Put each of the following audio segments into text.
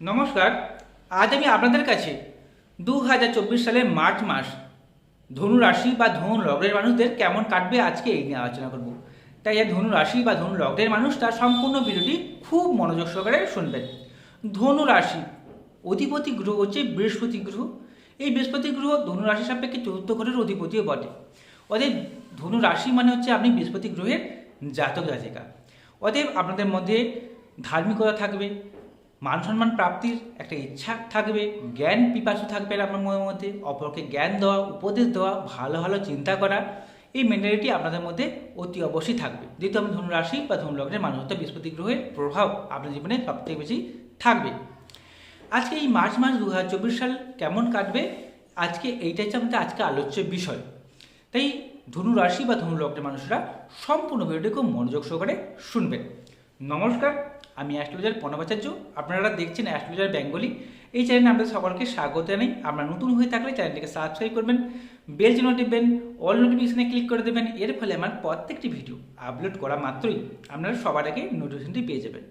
নমস্কার, আজ আমি আপনাদের কাছে দু হাজার চব্বিশ সালের মার্চ মাস ধনু রাশি বা ধনু লগ্নের মানুষদের কেমন কাটবে আজকে এই নিয়ে আলোচনা করব। তাই ধনু রাশি বা ধনু লগ্নের মানুষ তার সম্পূর্ণ ভিডিওটি খুব মনোযোগ সহকারে শুনবেন। ধনু রাশি অধিপতি গ্রহ হচ্ছে বৃহস্পতি গ্রহ। এই বৃহস্পতি গ্রহ ধনু রাশি সাপেক্ষে চতুর্থ ঘরের অধিপতিও বটে। অতএব ধনু রাশি মানে হচ্ছে আপনি বৃহস্পতি গ্রহের জাতক জাতিকা। অতএব আপনাদের মধ্যে ধার্মিকতা থাকবে মান সম্মান প্রাপ্তির একটা ইচ্ছা থাকবে, জ্ঞান পিপাসু থাকবে আপনার মনের মধ্যে, অপরকে জ্ঞান দেওয়া, উপদেশ দেওয়া, ভালো ভালো চিন্তা করা, এই মেন্টালিটি আপনাদের মধ্যে অতি অবশ্যই থাকবে। যেহেতু আমি ধনু রাশি বা ধনু লগ্নের মানুষ বৃহস্পতি গ্রহের প্রভাব আপনার জীবনে সবথেকে বেশি থাকবে। আজকে এই মার্চ মাস দু হাজার চব্বিশ সাল কেমন কাটবে? আজকে এইটাই হচ্ছে আমাদের আজকে আলোচ্য বিষয়। তাই ধনু রাশি বা ধনু লগ্নের মানুষরা সম্পূর্ণ ভিডিওটি খুব মনোযোগ সহকারে শুনবেন। নমস্কার আমি অ্যাস্ট্রোলজার প্রণবাচার্য আপনারা দেখছেন অ্যাস্ট্রোলজার বেঙ্গলি। এই চ্যানেলে আপনাদের সকলকে স্বাগত জানাই। আপনারা নতুন হয়ে থাকলে চ্যানেলটিকে সাবস্ক্রাইব করবেন, বেল চিহ্ন টিপবেন অল নোটিফিকেশনে ক্লিক করে দেবেন, এর ফলে আমার প্রত্যেকটি ভিডিও আপলোড করা মাত্রই আপনারা সবার আগে নোটিফিকেশনটি পেয়ে যাবেন।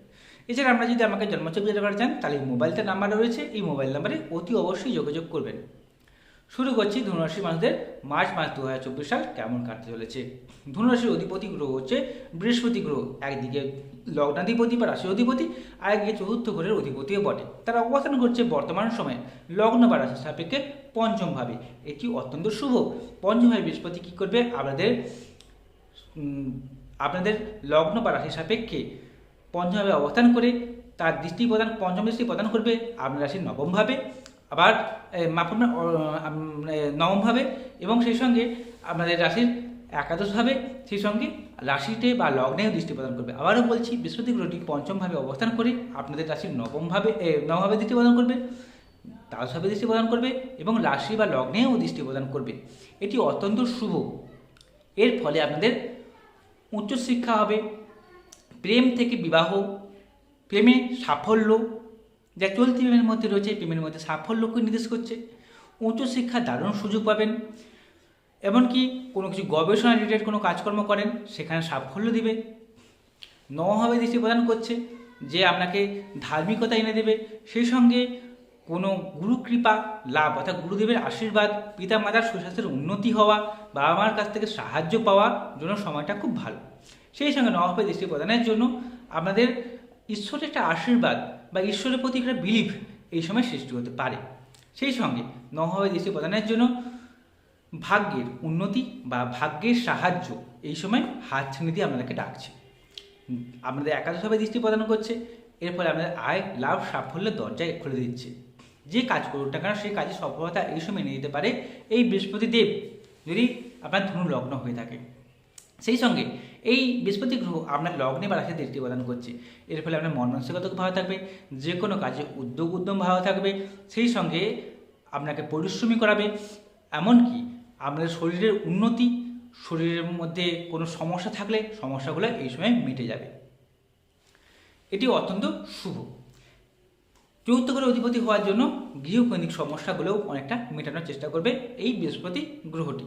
এছাড়া আপনারা যদি আমাকে জন্মছবি দিতে চান, তাহলে মোবাইলটা নাম্বার রয়েছে। এই মোবাইল নাম্বারে অতি অবশ্যই যোগাযোগ করবেন। শুরু করছি ধনুরাশি মানুষদের মার্চ মাস দু হাজার চব্বিশ সাল কেমন কাটতে চলেছে। ধনুরাশির অধিপতি গ্রহ হচ্ছে বৃহস্পতি গ্রহ। একদিকে লগ্নাধিপতি বা রাশি অধিপতি আর একদিকে চতুর্থ ঘরের অধিপতিও বটে। তারা অবস্থান করছে বর্তমান সময়ে লগ্ন বা রাশি সাপেক্ষে পঞ্চমভাবে। এটি অত্যন্ত শুভ। পঞ্চমভাবে বৃহস্পতি কী করবে? আপনাদের আপনাদের লগ্ন বা রাশির সাপেক্ষে পঞ্চমভাবে অবস্থান করে তার দৃষ্টি প্রদান, পঞ্চম দৃষ্টি প্রদান করবে। আপনার রাশির নবমভাবে। আবার এ, নবমভাবে এবং সেই সঙ্গে আপনাদের রাশির একাদশভাবে সেই সঙ্গে রাশিতে বা লগ্নেও দৃষ্টি প্রদান করবে। আবারও বলছি বৃহস্পতি গ্রহটি পঞ্চমভাবে অবস্থান করে আপনাদের রাশির নবমভাবে নবমভাবে দৃষ্টি প্রদান করবে দ্বাদশভাবে দৃষ্টি প্রদান করবে এবং রাশি বা লগ্নেও দৃষ্টি প্রদান করবে। এটি অত্যন্ত শুভ। এর ফলে আপনাদের উচ্চশিক্ষা হবে প্রেম থেকে বিবাহ প্রেমে সাফল্য যা চলতি প্রেমের মধ্যে রয়েছে প্রেমের মধ্যে সাফল্যকে নির্দেশ করছে। উচ্চশিক্ষা দারুণ সুযোগ পাবেন। এমনকি কোনো কিছু গবেষণা রিলেটেড কোনো কাজকর্ম করেন, সেখানে সাফল্য দিবে। নভাবে দৃষ্টি প্রদান করছে যে আপনাকে ধার্মিকতা এনে দেবে। সেই সঙ্গে কোনো গুরু কৃপা, লাভ অর্থাৎ গুরুদেবের আশীর্বাদ পিতা মাতার সুস্বাস্থ্যের উন্নতি হওয়া বাবা মার কাছ থেকে সাহায্য পাওয়ার জন্য সময়টা খুব ভালো। সেই সঙ্গে নভাবে দৃষ্টি প্রদানের জন্য আপনাদের ঈশ্বরের একটা আশীর্বাদ বা ঈশ্বরের প্রতি একটা বিলিভ এই সময় সৃষ্টি হতে পারে। সেই সঙ্গে নভাবে দৃষ্টি প্রদানের জন্য ভাগ্যের উন্নতি বা ভাগ্যের সাহায্য এই সময় হাত ছেড়ে দিয়ে আপনাদেরকে ডাকছে। আপনাদের একাদশভাবে দৃষ্টি প্রদান করছে এর ফলে আপনাদের আয়, লাভ সাফল্যের দরজায় খুলে দিচ্ছে। যে কাজ করুন না কেন, সেই কাজে সফলতা এই সময় নিয়ে যেতে পারে এই বৃহস্পতি দেব যদি আপনার ধনু লগ্ন হয়ে থাকে। সেই সঙ্গে এই বৃহস্পতি গ্রহ আপনার লগ্নে বা রাশিতে দৃষ্টি প্রদান করছে। এর ফলে আপনার মন মানসিকতা ভালো থাকবে যে কোনো কাজে উদ্যোগ, উদ্যম ভালো থাকবে, সেই সঙ্গে আপনাকে পরিশ্রমী করাবে। এমনকি আপনাদের শরীরের উন্নতি, শরীরের মধ্যে কোনো সমস্যা থাকলে সমস্যাগুলো এই সময় মিটে যাবে। এটি অত্যন্ত শুভ। চতুর্থ ঘরের অধিপতি হওয়ার জন্য গৃহকৈনিক সমস্যাগুলোও অনেকটা মেটানোর চেষ্টা করবে এই বৃহস্পতি গ্রহটি।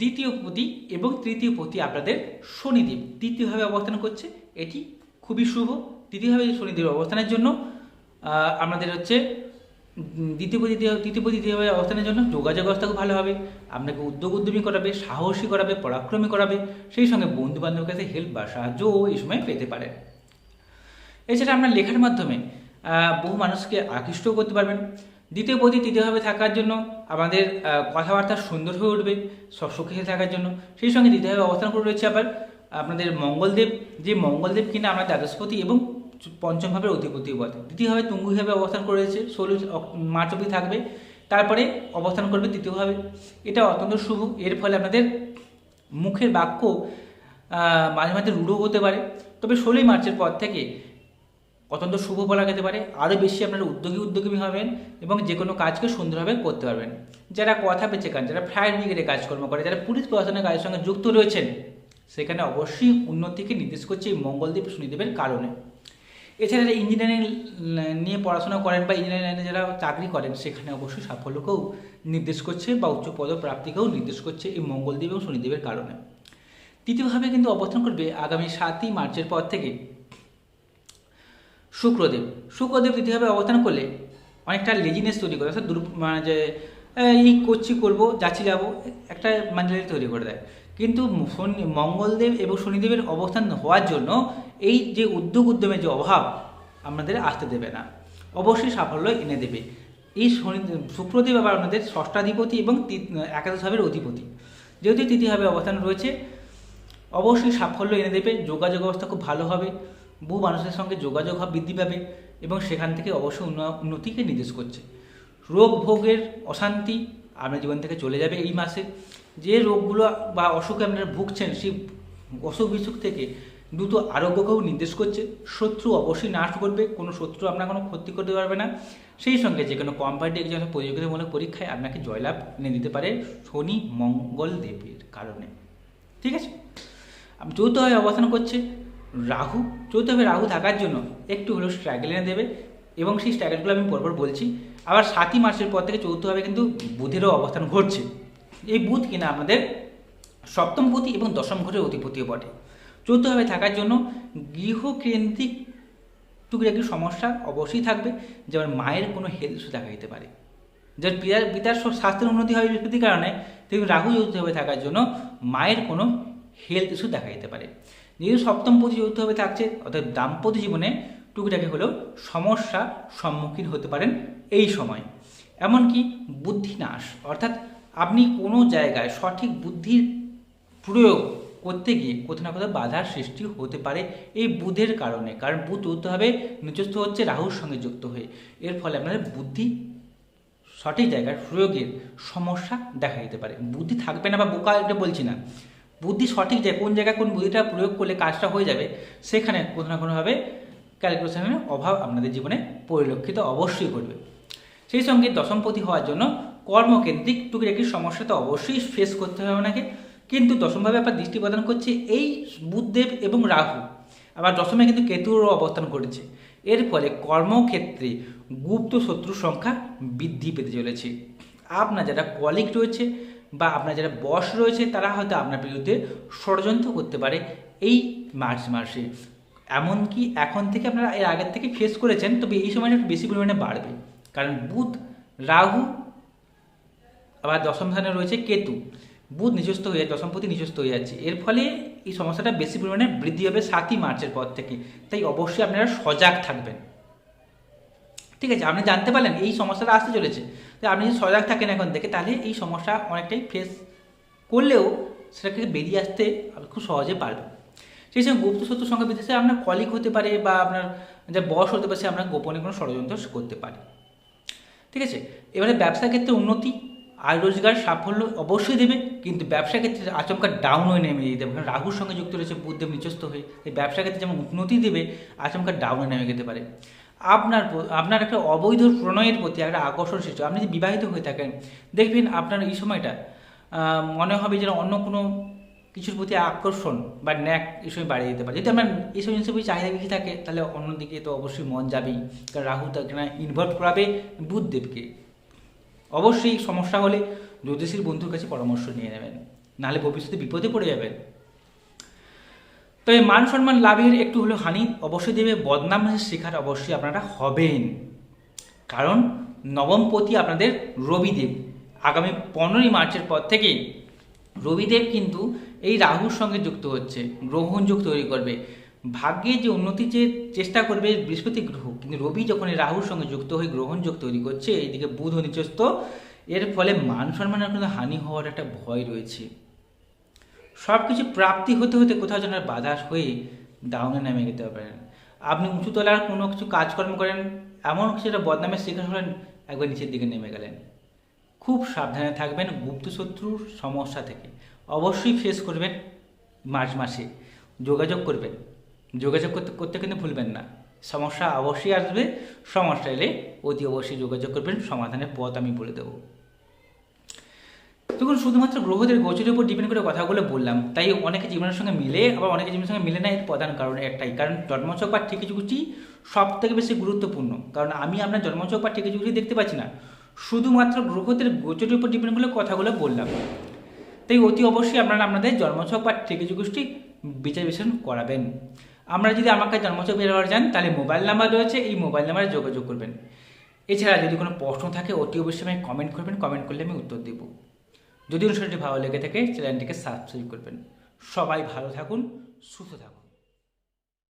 দ্বিতীয় পতি এবং তৃতীয় পতি আপনাদের শনিদেব তৃতীয়ভাবে অবস্থান করছে। এটি খুবই শুভ। তৃতীয়ভাবে শনিদেব অবস্থানের জন্য আপনাদের হচ্ছে দ্বিতীয় পতি তৃতীয় পতি তৃতীয়ভাবে অবস্থানের জন্য যোগাযোগ ব্যবস্থা খুব ভালো হবে। আপনাকে উদ্যোগ উদ্যমী করাবে, সাহসী করাবে, পরাক্রমী করাবে, সেই সঙ্গে বন্ধু বান্ধবের কাছে হেল্প বা সাহায্যও এই সময় পেতে পারেন এছাড়া আপনার লেখার মাধ্যমে বহু মানুষকে আকৃষ্ট করতে পারবেন। দ্বিতীয় পতি তৃতীয়ভাবে থাকার জন্য আমাদের কথাবার্তা সুন্দর হয়ে উঠবে, সব সুখে থাকার জন্য। সেই সঙ্গে দ্বিতীয়ভাবে অবস্থান করে রয়েছে আবার, আপনাদের মঙ্গলদেব। যে মঙ্গলদেব কিনা আমাদের দ্বাদশপতি এবং পঞ্চমভাবে অধিপতি বটে। দ্বিতীয়ভাবে তুঙ্গুভাবে অবস্থান করে রয়েছে ষোলো মার্চ অবধি থাকবে। তারপরে অবস্থান করবে তৃতীয়ভাবে। এটা অত্যন্ত শুভ। এর ফলে আপনাদের মুখের বাক্য মাঝে মাঝে রূঢ় হতে পারে। তবে ষোলোই মার্চের পর থেকে অত্যন্ত শুভ বলা যেতে পারে। আরও বেশি আপনারা উদ্যোগী উদ্যোগী হবেন এবং যে কোনো কাজকে সুন্দরভাবে করতে পারবেন। যারা কথা বেঁচে কান যারা ফায়ার ব্রিগেডে কাজকর্ম করে, যারা পুলিশ প্রশাসনের কাজের সঙ্গে যুক্ত রয়েছেন, সেখানে অবশ্যই উন্নতিকে নির্দেশ করছে এই মঙ্গলদেব শনিদেবের কারণে। এছাড়া যারা ইঞ্জিনিয়ারিং নিয়ে পড়াশোনা করেন বা ইঞ্জিনিয়ারিং লাইনে যারা চাকরি করেন, সেখানে অবশ্যই সাফল্যকেও নির্দেশ করছে বা উচ্চ পদপ্রাপ্তিকেও নির্দেশ করছে এই মঙ্গলদেব এবং শনিদেবের কারণে। তৃতীয়ভাবে কিন্তু অবস্থান করবে আগামী সাতই মার্চের পর থেকে শুক্রদেব। শুক্রদেব তৃতীয়ভাবে অবস্থান করলে অনেকটা লেজিনেস তৈরি করে, অর্থাৎ মানে যে এই করছি, করব, যাচ্ছি, যাব একটা মেন্টালিটি তৈরি করে দেয়। কিন্তু শনি, মঙ্গলদেব এবং শনিদেবের অবস্থান হওয়ার জন্য এই যে উদ্যোগ উদ্যমের যে অভাব, আমাদের আসতে দেবে না। অবশ্যই সাফল্য এনে দেবে। এই শনি, শুক্রদেব আবার আমাদের ষষ্ঠাধিপতি এবং তি- একাদশ ভাবের অধিপতি। যেহেতু তৃতীয়ভাবে অবস্থান রয়েছে, অবশ্যই সাফল্য এনে দেবে, যোগাযোগ অবস্থা খুব ভালো হবে। বহু মানুষের সঙ্গে যোগাযোগ বৃদ্ধি পাবে এবং সেখান থেকে অবশ্যই উন্ন- উন্নতিকে নির্দেশ করছে। রোগ ভোগের অশান্তি আপনার জীবন থেকে চলে যাবে এই মাসে। যে রোগগুলো বা অসুখে আপনারা ভুগছেন, সেই অসুখ বিসুখ থেকে দ্রুত আরোগ্যকেও নির্দেশ করছে। শত্রু অবশ্যই নাশ করবে, কোনো শত্রু আপনার কোনো ক্ষতি করতে পারবে না। সেই সঙ্গে যে কোনো কম্পারেটিভ এক্সাম প্রতিযোগিতামূলক পরীক্ষায় আপনাকে জয়লাভ এনে দিতে পারে শনি মঙ্গল দেবের কারণে। ঠিক আছে? চৌথভাবে অবস্থান করছে। রাহু চৌথভাবে রাহু থাকার জন্য। একটু হলেও স্ট্রাগল এনে দেবে এবং সেই স্ট্রাগলগুলো আমি পরপর বলছি। আবার সাতই মার্চের পর থেকে চৌথভাবে কিন্তু বুধেরও অবস্থান ঘটছে। এই বুধ কিনা আমাদের সপ্তম পতি এবং দশম ঘরের অধিপতিও বটে। চৌথভাবে থাকার জন্য গৃহকেন্দ্রিক একটি সমস্যা অবশ্যই থাকবে যেমন মায়ের কোনো হেলথ ইস্যু দেখা দিতে পারে। যার পিতার পিতার সব স্বাস্থ্যের উন্নতি হয় বৃহস্পতির কারণে, তেমনি রাহু যৌথভাবে থাকার জন্য মায়ের কোনো হেলথ ইস্যু দেখা দিতে পারে। যেহেতু সপ্তম পতি যৌথভাবে থাকছে, অর্থাৎ দাম্পত্য জীবনে টুকিটাকি হলেও সমস্যা সম্মুখীন হতে পারেন এই সময়। এমনকি বুদ্ধি নাশ অর্থাৎ আপনি কোনো জায়গায় সঠিক বুদ্ধির প্রয়োগ করতে গিয়ে কোথাও না কোথাও বাধার সৃষ্টি হতে পারে এই বুধের কারণে। কারণ বুধ চতুর্থভাবে নিজস্ব হচ্ছে রাহুর সঙ্গে যুক্ত হয়ে। এর ফলে আপনাদের বুদ্ধি সঠিক জায়গায় প্রয়োগের সমস্যা দেখা দিতে পারে। বুদ্ধি থাকবে না বা বোকা এটা বলছি না। বুদ্ধি সঠিক জায়গায় কোন জায়গায় কোন বুদ্ধিটা প্রয়োগ করলে কাজটা হয়ে যাবে, সেখানে কোনো না কোনোভাবে ক্যালকুলেশনের অভাব আপনাদের জীবনে পরিলক্ষিত অবশ্যই করবে সেই সঙ্গে দশমপতি হওয়ার জন্য কর্মকেন্দ্রিক টুকিটাকি সমস্যা তো অবশ্যই ফেস করতে হবে আপনাকে। কিন্তু দশমভাবে আপনার দৃষ্টি প্রদান করছে এই বুধদেব এবং রাহু। আবার দশমে কিন্তু কেতুরও অবস্থান করেছে এর ফলে কর্মক্ষেত্রে গুপ্ত শত্রুর সংখ্যা বৃদ্ধি পেতে চলেছে। আপনার যারা কলিগ রয়েছে বা আপনার যারা বস রয়েছে, তারা হয়তো আপনার বিরুদ্ধে ষড়যন্ত্র করতে পারে এই মার্চ মাসে এমনকি এখন থেকে আপনারা এর আগের থেকে ফেস করেছেন, তবে এই সময়টা একটু বেশি পরিমাণে বাড়বে। কারণ বুধ, রাহু, আবার দশম স্থানে রয়েছে কেতু। বুধ নিজস্ব হয়ে যাচ্ছে দশমপতি নিজস্ব হয়ে যাচ্ছে। এর ফলে এই সমস্যাটা বেশি পরিমাণে বৃদ্ধি হবে সাতই মার্চের পর থেকে। তাই অবশ্যই আপনারা সজাগ থাকবেন। ঠিক আছে, আপনি জানতে পারলেন এই সমস্যাটা আসতে চলেছে। তাই আপনি যদি সজাগ থাকেন এখন থেকে, তাহলে এই সমস্যা অনেকটাই ফেস করলেও সেটাকে বেরিয়ে আসতে খুব সহজে পারবেন সেই সঙ্গে গুপ্ত শত্রুর সঙ্গে বিদেশে আপনার কলিক হতে পারে বা আপনার যে বস হতে পারে, সে আপনার গোপনে কোনো ষড়যন্ত্র করতে পারে। ঠিক আছে? এবারে ব্যবসা ক্ষেত্রে উন্নতি, আয় রোজগার, সাফল্য অবশ্যই দেবে, কিন্তু ব্যবসা ক্ষেত্রে আচমকা ডাউন হয়ে নেমে যেতে পারে। রাহুর সঙ্গে যুক্ত রয়েছে বুদ্ধদেব নিচস্ত হয়ে, এই ব্যবসা ক্ষেত্রে যেমন উন্নতি দেবে, আচমকা ডাউনে নেমে যেতে পারে। আপনার আপনার একটা অবৈধ প্রণয়ের প্রতি একটা আকর্ষণ সৃষ্টি আপনি যদি বিবাহিত হয়ে থাকেন, দেখবেন আপনার এই সময়টা মনে হবে যেন অন্য কোনো কিছুর প্রতি আকর্ষণ বা ন্যাক এই সময় বাড়িয়ে দিতে পারে। যদি আপনার এইসব জিনিসের প্রতি চাহিদা বেশি থাকে, তাহলে অন্যদিকে তো অবশ্যই মন যাবেই। কারণ রাহু তাকে না ইনভলভ করাবে বুধদেবকে অবশ্যই সমস্যা হলে জ্যোতিষীর বন্ধুর কাছে পরামর্শ নিয়ে নেবেন। নাহলে ভবিষ্যতে বিপদে পড়ে যাবেন। তবে মান সম্মান লাভের একটু হলেও হানি অবশ্যই দেবে বদনামের শিকার অবশ্যই আপনারা হবেন। কারণ নবমপতি আপনাদের রবিদেব। আগামী পনেরোই মার্চের পর থেকে রবিদেব কিন্তু এই রাহুর সঙ্গে যুক্ত হচ্ছে, গ্রহণযোগ তৈরি করবে। ভাগ্যে যে উন্নতির যে চেষ্টা করবে বৃহস্পতি গ্রহ, কিন্তু রবি যখন এই রাহুর সঙ্গে যুক্ত হয়ে গ্রহণযোগ তৈরি করছে, এইদিকে বুধ নিচস্ত এর ফলে মান সম্মানের কিন্তু হানি হওয়ার একটা ভয় রয়েছে। সব কিছু প্রাপ্তি হতে হতে কোথাও যেন বাধা হয়ে ডাউনে নেমে যেতে পারেন আপনি উঁচুতলার কোনো কিছু কাজকর্ম করেন, এমন কিছু একটা বদনামের শিকার হলেন, একবার নিচের দিকে নেমে গেলেন। খুব সাবধানে থাকবেন গুপ্ত শত্রুর সমস্যা থেকে। অবশ্যই ফেস করবেন মার্চ মাসে। যোগাযোগ করবেন। যোগাযোগ করতে করতে কিন্তু ভুলবেন না। সমস্যা অবশ্যই আসবে। সমস্যা এলে অতি অবশ্যই যোগাযোগ করবেন। সমাধানের পথ আমি বলে দেবো। দেখুন, শুধুমাত্র গ্রহদের গোচরের উপর ডিপেন্ড করে কথাগুলো বললাম, তাই অনেকে জীবনের সঙ্গে মিলে, আবার অনেকে জীবনের সঙ্গে মিলে না, এর প্রধান কারণ একটাই। কারণ জন্মচক বা ঠিকিচুকুচি সব থেকে বেশি গুরুত্বপূর্ণ। কারণ আমি আপনার জন্মচক বা ঠিকিচুকুচি দেখতে পাচ্ছি না, শুধুমাত্র গ্রহদের গোচরের উপর ডিপেন্ড করে কথাগুলো বললাম। তাই অতি অবশ্যই আপনারা আপনাদের জন্মচক বা ঠিকিচুকুচি বিচার বিশ্লেষণ করাবেন। আমরা যদি আমার কাছে জন্মছক যান, তাহলে মোবাইল নাম্বার রয়েছে, এই মোবাইল নাম্বারে যোগাযোগ করবেন। এছাড়া যদি কোনো প্রশ্ন থাকে, অতি অবশ্যই আমি কমেন্ট করবেন কমেন্ট করলে আমি উত্তর দেবো। যদি অনুষ্ঠানটি ভালো লেগে থাকে চ্যানেলটিকে সাবস্ক্রাইব করবেন। সবাই ভালো থাকুন সুস্থ থাকুন।